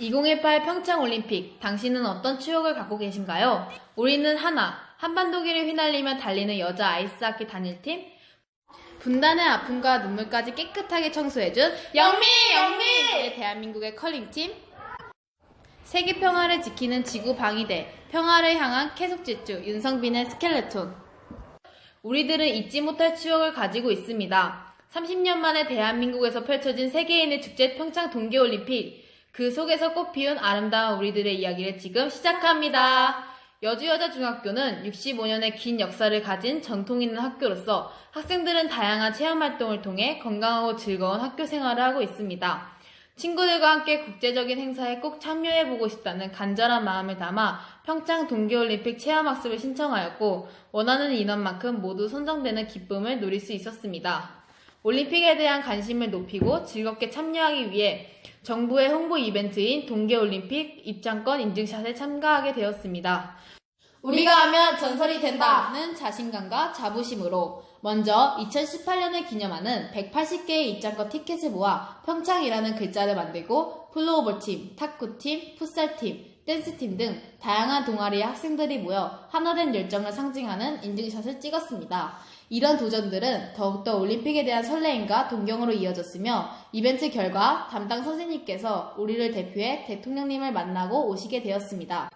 2018 평창올림픽, 당신은 어떤 추억을 갖고 계신가요? 우리는 하나, 한반도기를 휘날리며 달리는 여자 아이스하키 단일팀, 분단의 아픔과 눈물까지 깨끗하게 청소해준 영미! 영미! 네, 대한민국의 컬링팀, 세계 평화를 지키는 지구 방위대, 평화를 향한 계속 질주, 윤성빈의 스켈레톤. 우리들은 잊지 못할 추억을 가지고 있습니다. 30년 만에 대한민국에서 펼쳐진 세계인의 축제 평창 동계올림픽. 그 속에서 꽃피운 아름다운 우리들의 이야기를 지금 시작합니다. 여주여자중학교는 65년의 긴 역사를 가진 전통 있는 학교로서 학생들은 다양한 체험 활동을 통해 건강하고 즐거운 학교 생활을 하고 있습니다. 친구들과 함께 국제적인 행사에 꼭 참여해보고 싶다는 간절한 마음을 담아 평창 동계올림픽 체험학습을 신청하였고 원하는 인원만큼 모두 선정되는 기쁨을 누릴 수 있었습니다. 올림픽에 대한 관심을 높이고 즐겁게 참여하기 위해 정부의 홍보 이벤트인 동계올림픽 입장권 인증샷에 참가하게 되었습니다. 우리가 하면 전설이 된다는 자신감과 자부심으로 먼저 2018년을 기념하는 180개의 입장권 티켓을 모아 평창이라는 글자를 만들고 플로어볼팀, 탁구팀, 풋살팀, 댄스팀 등 다양한 동아리의 학생들이 모여 하나된 열정을 상징하는 인증샷을 찍었습니다. 이런 도전들은 더욱더 올림픽에 대한 설레임과 동경으로 이어졌으며 이벤트 결과 담당 선생님께서 우리를 대표해 대통령님을 만나고 오시게 되었습니다.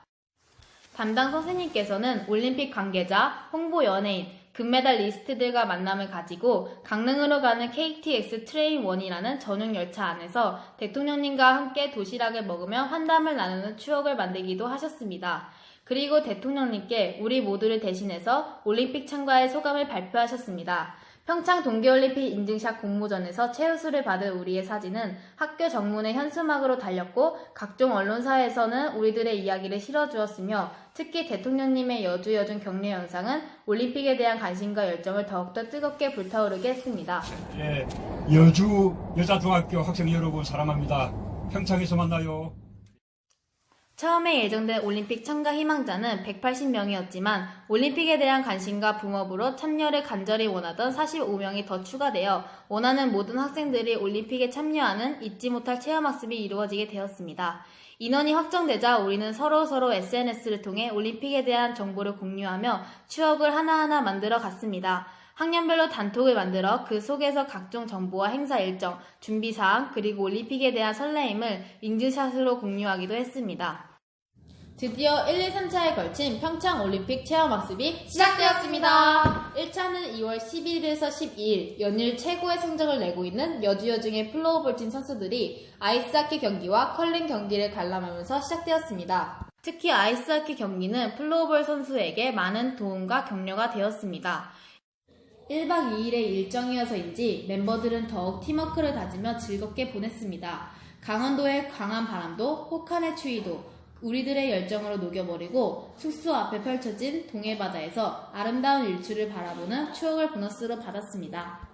담당 선생님께서는 올림픽 관계자, 홍보 연예인, 금메달 리스트들과 만남을 가지고 강릉으로 가는 KTX 트레인 1이라는 전용 열차 안에서 대통령님과 함께 도시락을 먹으며 환담을 나누는 추억을 만들기도 하셨습니다. 그리고 대통령님께 우리 모두를 대신해서 올림픽 참가의 소감을 발표하셨습니다. 평창 동계올림픽 인증샷 공모전에서 최우수를 받은 우리의 사진은 학교 정문에 현수막으로 달렸고 각종 언론사에서는 우리들의 이야기를 실어주었으며 특히 대통령님의 여주여준 격려 영상은 올림픽에 대한 관심과 열정을 더욱더 뜨겁게 불타오르게 했습니다. 예, 여주 여자중학교 학생 여러분 사랑합니다. 평창에서 만나요. 처음에 예정된 올림픽 참가 희망자는 180명이었지만 올림픽에 대한 관심과 붕업으로 참여를 간절히 원하던 45명이 더 추가되어 원하는 모든 학생들이 올림픽에 참여하는 잊지 못할 체험학습이 이루어지게 되었습니다. 인원이 확정되자 우리는 서로 서로 SNS를 통해 올림픽에 대한 정보를 공유하며 추억을 하나하나 만들어 갔습니다. 학년별로 단톡을 만들어 그 속에서 각종 정보와 행사 일정, 준비사항, 그리고 올림픽에 대한 설레임을 인증샷으로 공유하기도 했습니다. 드디어 1, 2, 3차에 걸친 평창 올림픽 체험학습이 시작되었습니다. 1차는 2월 11일에서 12일 연일 최고의 성적을 내고 있는 여주여중의 플로어볼팀 선수들이 아이스하키 경기와 컬링 경기를 관람하면서 시작되었습니다. 특히 아이스하키 경기는 플로어볼 선수에게 많은 도움과 격려가 되었습니다. 1박 2일의 일정이어서인지 멤버들은 더욱 팀워크를 다지며 즐겁게 보냈습니다. 강원도의 강한 바람도 혹한의 추위도 우리들의 열정으로 녹여버리고 숙소 앞에 펼쳐진 동해바다에서 아름다운 일출을 바라보는 추억을 보너스로 받았습니다.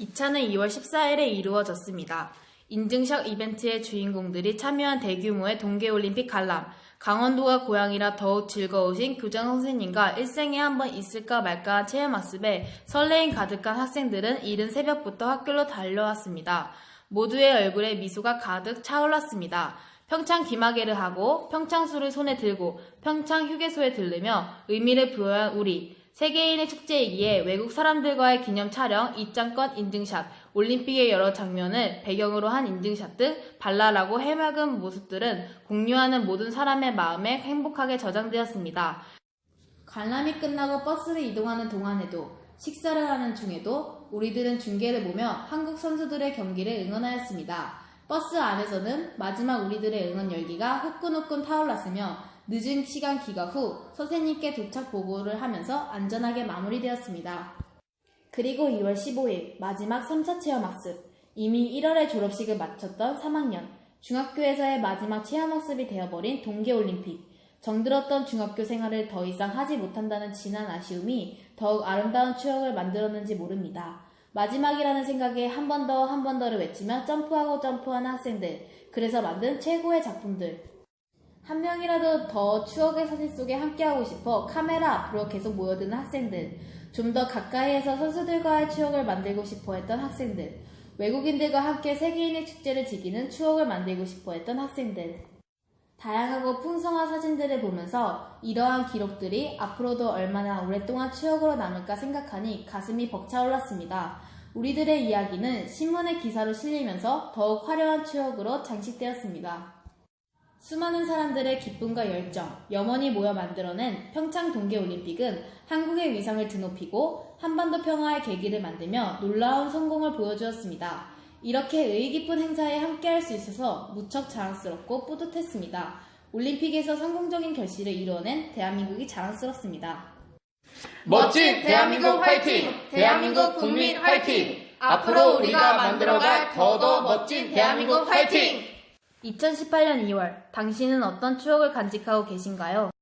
2차는 2월 14일에 이루어졌습니다. 인증샷 이벤트의 주인공들이 참여한 대규모의 동계올림픽 관람, 강원도가 고향이라 더욱 즐거우신 교장 선생님과 일생에 한 번 있을까 말까한 체험학습에 설레임 가득한 학생들은 이른 새벽부터 학교로 달려왔습니다. 모두의 얼굴에 미소가 가득 차올랐습니다. 평창 기마개를 하고 평창수를 손에 들고 평창 휴게소에 들르며 의미를 부여한 우리 세계인의 축제이기에 외국 사람들과의 기념 촬영, 입장권 인증샷, 올림픽의 여러 장면을 배경으로 한 인증샷 등 발랄하고 해맑은 모습들은 공유하는 모든 사람의 마음에 행복하게 저장되었습니다. 관람이 끝나고 버스를 이동하는 동안에도 식사를 하는 중에도 우리들은 중계를 보며 한국 선수들의 경기를 응원하였습니다. 버스 안에서는 마지막 우리들의 응원 열기가 후끈후끈 타올랐으며 늦은 시간 기가 후 선생님께 도착 보고를 하면서 안전하게 마무리되었습니다. 그리고 2월 15일 마지막 3차 체험 학습. 이미 1월에 졸업식을 마쳤던 3학년. 중학교에서의 마지막 체험 학습이 되어버린 동계올림픽. 정들었던 중학교 생활을 더 이상 하지 못한다는 진한 아쉬움이 더욱 아름다운 추억을 만들었는지 모릅니다. 마지막이라는 생각에 한 번 더 한 번 더를 외치며 점프하고 점프하는 학생들. 그래서 만든 최고의 작품들. 한 명이라도 더 추억의 사진 속에 함께하고 싶어 카메라 앞으로 계속 모여드는 학생들. 좀 더 가까이에서 선수들과의 추억을 만들고 싶어 했던 학생들. 외국인들과 함께 세계인의 축제를 즐기는 추억을 만들고 싶어 했던 학생들. 다양하고 풍성한 사진들을 보면서 이러한 기록들이 앞으로도 얼마나 오랫동안 추억으로 남을까 생각하니 가슴이 벅차올랐습니다. 우리들의 이야기는 신문의 기사로 실리면서 더욱 화려한 추억으로 장식되었습니다. 수많은 사람들의 기쁨과 열정, 염원이 모여 만들어낸 평창 동계올림픽은 한국의 위상을 드높이고 한반도 평화의 계기를 만들며 놀라운 성공을 보여주었습니다. 이렇게 의의 깊은 행사에 함께할 수 있어서 무척 자랑스럽고 뿌듯했습니다. 올림픽에서 성공적인 결실을 이루어낸 대한민국이 자랑스럽습니다. 멋진 대한민국 화이팅! 대한민국 국민 화이팅! 앞으로 우리가 만들어갈 더더 멋진 대한민국 화이팅! 2018년 2월, 당신은 어떤 추억을 간직하고 계신가요?